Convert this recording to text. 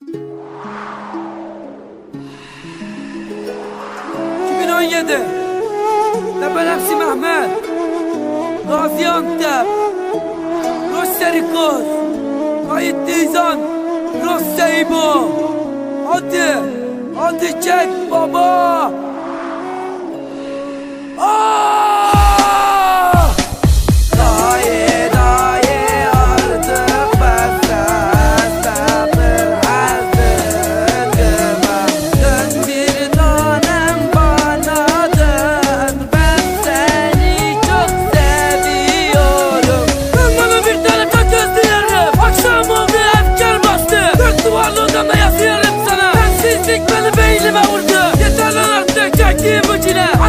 2017 Tepelepsi Mehmet. Gaziantep Rosterikos Kayıt Dizan Rosteybo Hadi. Hadi çek baba. beynime vurdu. Yeter lan artık çektiğim bu çile.